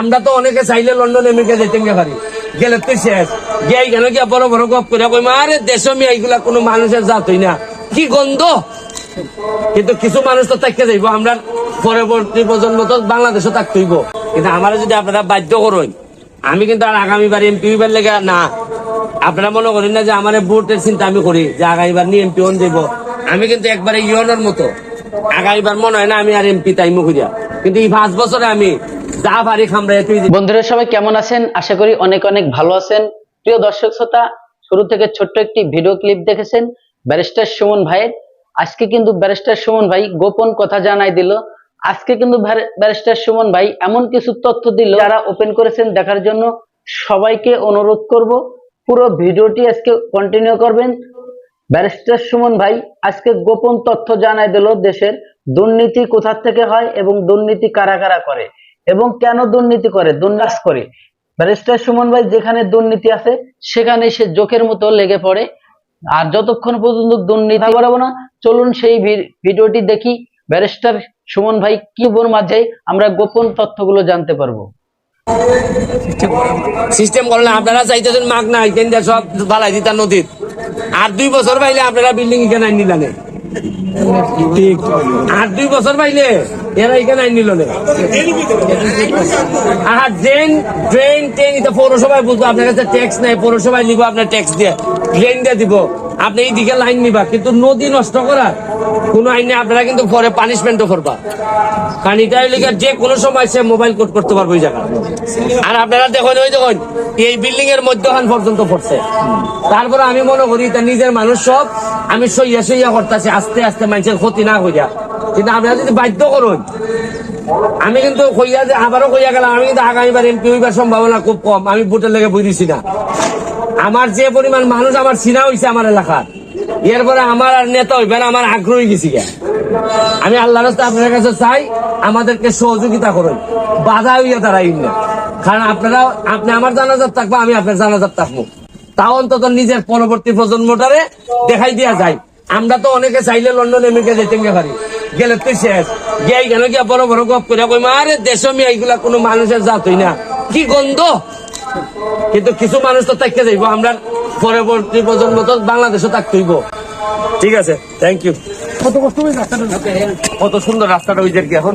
আমরা তো অনেকে চাইলে লন্ডন, আমেরিকা যেতে পারি। গেলে তো শেষ। গিয়ে গেল গিয়া বড় বড় গপ করে কই আরে দেশমি এইগুলা কোনো মানুষের জাত হই না। কি গন্ধ! কিন্তু কিছু মানুষ তো থাকতে যাইব, আমরা পরবর্তী প্রজন্ম তো বাংলাদেশও থাকতে হইব। কিন্তু আমার যদি আপনারা বাধ্য করেন, আমি কিন্তু আর আগামীবার এমপি হইবার লেগে না। আপনারা মনে করেন না যে আমার ভোটের চিন্তা আমি করি, যে আগামীবার নিয়ে এমপি হন দেব আমি কিন্তু একবারে ইয়নের মতো। আগামীবার মনে হয় না আমি আর এমপি তাই মুখিয়া কিন্তু এই পাঁচ বছরে আমি বন্ধুরা, সবাই কেমন আছেন? আশা করি অনেক অনেক ভালো আছেন। প্রিয় দর্শক শ্রোতা, শুরু থেকে ছোট্ট একটি ভিডিও ক্লিপ দেখেছেন ব্যারিস্টার সুমন ভাইয়ের। আজকে কিন্তু ব্যারিস্টার সুমন ভাই গোপন কথা জানাই দিল। আজকে কিন্তু ব্যারিস্টার সুমন ভাই এমন কিছু তথ্য দিল যারা ওপেন করেছেন দেখার জন্য। সবাইকে অনুরোধ করব, পুরো ভিডিওটি আজকে কন্টিনিউ করবেন। ব্যারিস্টার সুমন ভাই আজকে গোপন তথ্য জানাই দিল দেশের দুর্নীতি কোথা থেকে হয় এবং দুর্নীতি কারা কারা করে? এবং কেন দুর্নীতি করে? দুর্নাশ করে। ব্যারিস্টার সুমন ভাই যেখানে দুর্নীতি আছে সেখানে সে জোকের মতো লেগে পড়ে। আর যতক্ষণ পর্যন্ত দুর্নীতি করাবো না। চলুন সেই ভিডিওটি দেখি। ব্যারিস্টার সুমন ভাই কি বোর মাঝে আমরা গোপন তথ্যগুলো জানতে পারব। সিস্টেম করলে আপনারা চাইতেছেন মাগ না সব বালাই দিতা নদীর। আর দুই বছর পাইলে আপনারা বিল্ডিং এখানে আইন নিলানে। ঠিক। আর দুই বছর পাইলে এরা এখানে আইন নিল না। আর ড্রেন ড্রেন ট্রেন এটা পৌরসভায় বুঝব আপনার কাছে ট্যাক্স নাই, পৌরসভায় নিব, আপনার ট্যাক্স দিয়ে ড্রেন দিয়ে দিব। আপনি এই দিকে লাইন নিবা, কিন্তু নদী নষ্ট করা, কোন আইনে আপনারা কিন্তু পরে পানিশমেন্টও করবা। কারণ এটা যে কোনো সময় সে মোবাইল কোড করতে পারবে ওই জায়গা আর আপনারা দেখুন, ওই দেখুন, এই বিল্ডিং এর মধ্যখান পর্যন্ত পড়ছে। তারপরে আমি মনে করি তা নিজের মানুষ সব, আমি সইয়া সইয়া করতেছি, আস্তে আস্তে মানুষের ক্ষতি না করিয়া। কিন্তু আপনারা যদি বাধ্য করুন, আমি কিন্তু কইয়া যে, আবারও কইয়া গেলাম, আমি কিন্তু আগামীবার এমপি হইবার সম্ভাবনা খুব কম, আমি ভোটের লেগে বই না। আমার যে পরিমাণ মানুষ আমার চিনা হইছে আমার এলাকার। এরপরে আমার আর নেতা হইবে না, আমার আগ্রহী গেছি। আমি আল্লাহর আপনার কাছে চাই, আমাদেরকে সহযোগিতা করুন। বাধা হইয়া দাঁড়াই না। কারণ আপনারা, আপনি আমার জানাজার থাকব, আমি আপনার জানাজার থাকব। তাও অন্তত নিজের পরবর্তী প্রজন্মটারে দেখাই দিয়া যায়। আমরা তো অনেকে চাইলে লন্ডন আমেরিকা যেতে পারি। গেলে তো শেষ। গিয়ে কেন গিয়া বড় বড় গপ করে কই আরে দেশমি এইগুলা কোনো মানুষের জাত হই না। কি গন্ধ! কিন্তু কিছু মানুষ তো থাকতে যাইব আমরা পরবর্তী প্রজন্ম তো বাংলাদেশও থাকতে হইব ঠিক আছে থ্যাংক ইউ কত কষ্ট কত সুন্দর রাস্তাটা ওই যে এখন?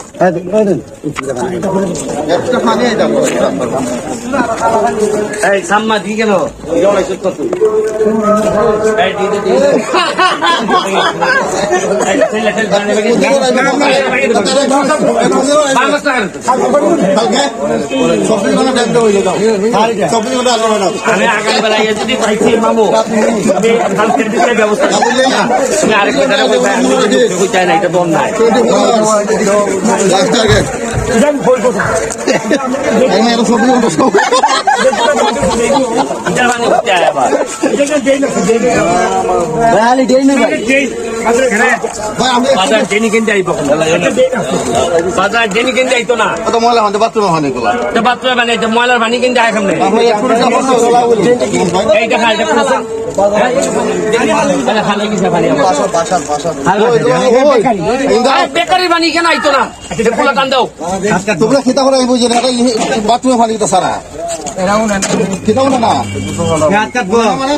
এই সাম্মা দি গেল? আমি আগামী যদি পাইছি, মামু। কালকের দিকে ব্যবস্থা চাই না এটা তো এটা ময়লার পানি কিনতে আয় সামনে আমরা এক কোটি টাকা খরচ করা বলি এই দেখা এটা করছেন খালে গেছে পানি আমার। বাসার বাসার বাসার আরে বেকারির পানি কেন আইতো না কান দাও তোমরা খেতা করে বুঝে না বাথরুমে পানি তো সারা খেতাও না না মানে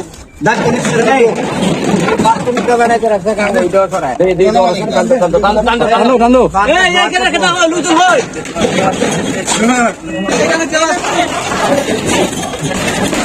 এখানে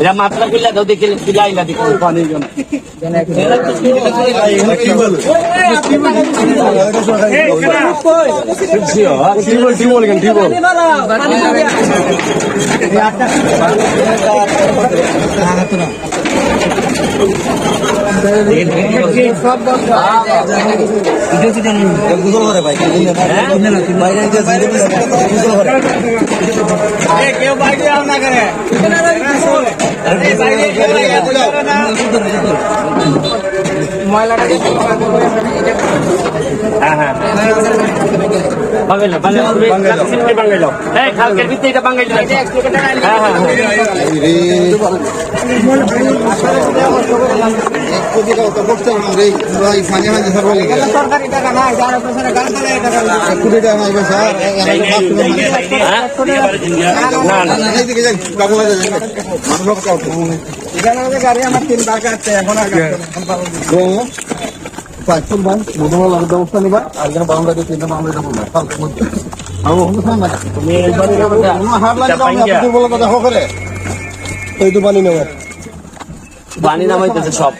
এটা মাত্রা খুলে দাও দেখে খুলে আইলা দেখো। পানি জন গুজল করে ভাই বাইরে যে গুজল হ্যাঁ হ্যাঁ। খালকের ভিতরে এটা হ্যাঁ হ্যাঁ হ্যাঁ। হ্যাঁ? মানুষ গাড়ি আমার তিন বার কাটছে এখন আর কাটছে না। পাঁচজন ভাই মধুমাল লাগা ব্যবস্থা নিবা আর যেন বাউন্ডারি তিনটা মামলা এটা বলবা। আমি ওখানে থাম না তুমি হার লাগে আমি আপনি বলে কথা এই তো নেওয়া পানি নামাইতেছে সব।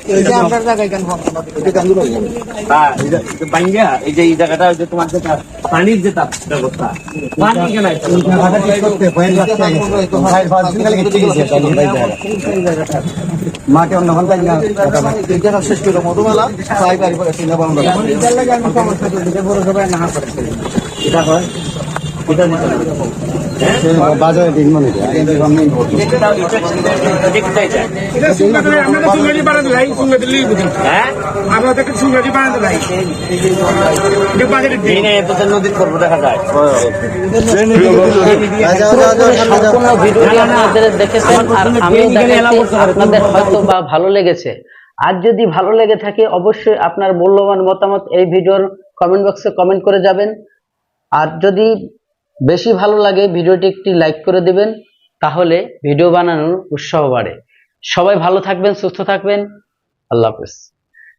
হ্যাঁ এই যে- এই যে বাঙ্গা এই যে এই জায়গাটা যে তোমার যে তার পানির যে তার ব্যবস্থা পানি কেন মাকে অন্য ঘণ্টা এটা শেষ করে মধুমালা না। করে এটা হয়। দিতে হ্যাঁ? বাজারে দিন মনে হ্যাঁ? নদীর করব দেখা যায়। দেখেছেন আর আপনাদের হয়তো বা ভালো লেগেছে। আর যদি ভালো লেগে থাকে অবশ্যই আপনার মূল্যবান মতামত এই ভিডিওর কমেন্ট বক্সে কমেন্ট করে যাবেন। আর যদি বেশি ভালো লাগে ভিডিওটি একটি লাইক করে দিবেন, তাহলে ভিডিও বানানোর উৎসাহ বাড়ে। সবাই ভালো থাকবেন, সুস্থ থাকবেন। আল্লাহ হাফেজ।